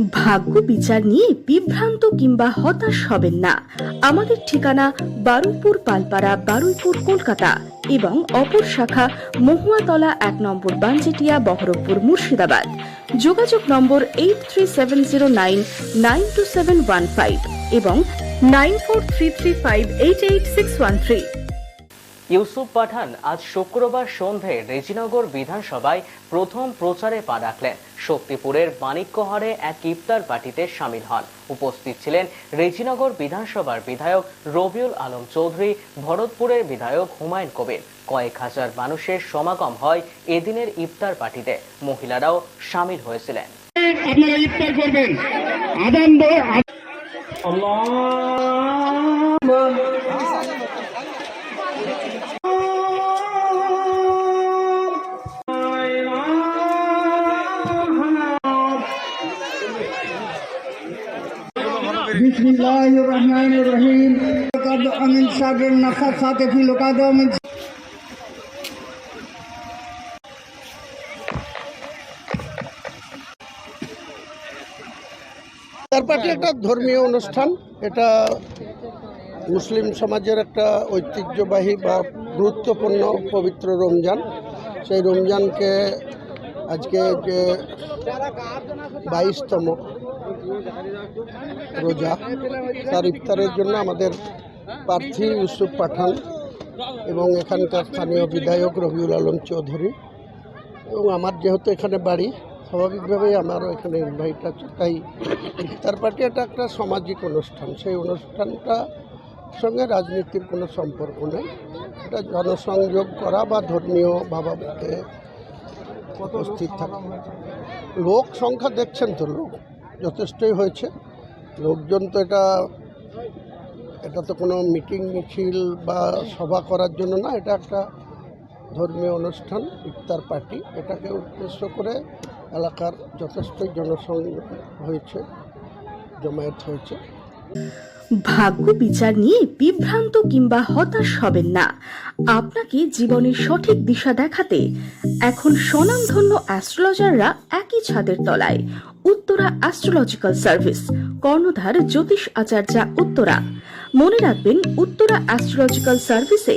ভাগ্য বিচার নিয়ে বিভ্রান্ত কিংবা হতাশ হবেন না। আমাদের ঠিকানা বারুইপুর পালপাড়া, বারুইপুর, কলকাতা এবং অপর শাখা মহুয়াতলা এক নম্বর বানজেটিয়া বহরমপুর, মুর্শিদাবাদ। যোগাযোগ নম্বর eight three seven zero nine nine two seven one five এবং nine four three three five eight eight six one three Yusuf Pathan আজ শুক্রবার সন্ধে রেজিনগর বিধানসভায় প্রথম প্রচারে পা রাখলেন। শক্তিপুরের মানিক্যহারে এক ইফতার পার্টিতে সামিল হন। উপস্থিত ছিলেন রেজিনগর বিধানসভার বিধায়ক রবিউল আলম চৌধুরী ভরতপুরের বিধায়ক হুমায়ুন কবির। কয়েক হাজার মানুষের সমাগম হয় এদিনের ইফতার পার্টিতে। মহিলারাও সামিল হয়েছিলেন। আপনারা ইফতার করবেন। আদান بسم الله الرحمن الرحيم لقد من شر النفاثات في العقد ومن তার পার্টি একটা ধর্মীয় অনুষ্ঠান এটা মুসলিম সমাজের একটা ঐতিহ্যবাহী বা গুরুত্বপূর্ণ পবিত্র রমজান সেই রমজানকে আজকে যে বাইশতম রোজা, তার ইফতারের জন্য আমাদের প্রার্থী ইউসুফ পাঠান এবং এখানকার স্থানীয় বিধায়ক রবিউল আলম চৌধুরী। এবং আমার যেহেতু এখানে বাড়ি, স্বাভাবিকভাবেই আমারও এখানে ইনভাইট আছে। তাই ইফতার পার্টি এটা একটা সামাজিক অনুষ্ঠান। সেই অনুষ্ঠানটা সঙ্গে রাজনীতির কোনো সম্পর্ক নেই। এটা জনসংযোগ করা বা ধর্মীয় ভাবাবেগে উপস্থিত থাকা। লোক সংখ্যা দেখছেন তো লোক যথেষ্টই হয়েছে। লোকজন তো এটা এটা তো কোনো মিটিং মিছিল বা সভা করার জন্য না এটা একটা ধর্মীয় অনুষ্ঠান ইফতার পার্টি। এটাকে উদ্দেশ্য করে এলাকার যথেষ্টই জনসংযোগ হয়েছে জমায়েত হয়েছে। ভাগ্য বিচার নিয়ে বিভ্রান্ত কিংবা হতাশ হবেন না। আপনাকে জীবনের সঠিক দিশা দেখাতে এখন স্বনামধন্য অ্যাস্ট্রোলজাররা একই ছাদের তলায়। উত্তরা অ্যাস্ট্রোলজিক্যাল সার্ভিস, কর্ণধার জ্যোতিষ আচার্যা উত্তরা। মনে রাখবেন, উত্তরা অ্যাস্ট্রোলজিক্যাল সার্ভিসে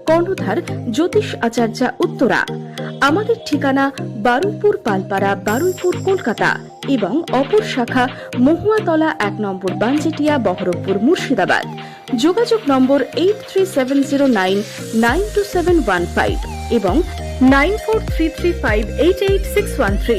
কর্ণধার জ্যোতিষ আচার্যা উত্তরা। আমাদের ঠিকানা বারুইপুর পালপাড়া, বারুইপুর কলকাতা এবং অপর শাখা মহুয়াতলা এক নম্বর বানজেটিয়া বহরমপুর মুর্শিদাবাদ। যোগাযোগ নম্বর eight three seven zero nine nine two seven one five এবং nine four three three five eight eight six one three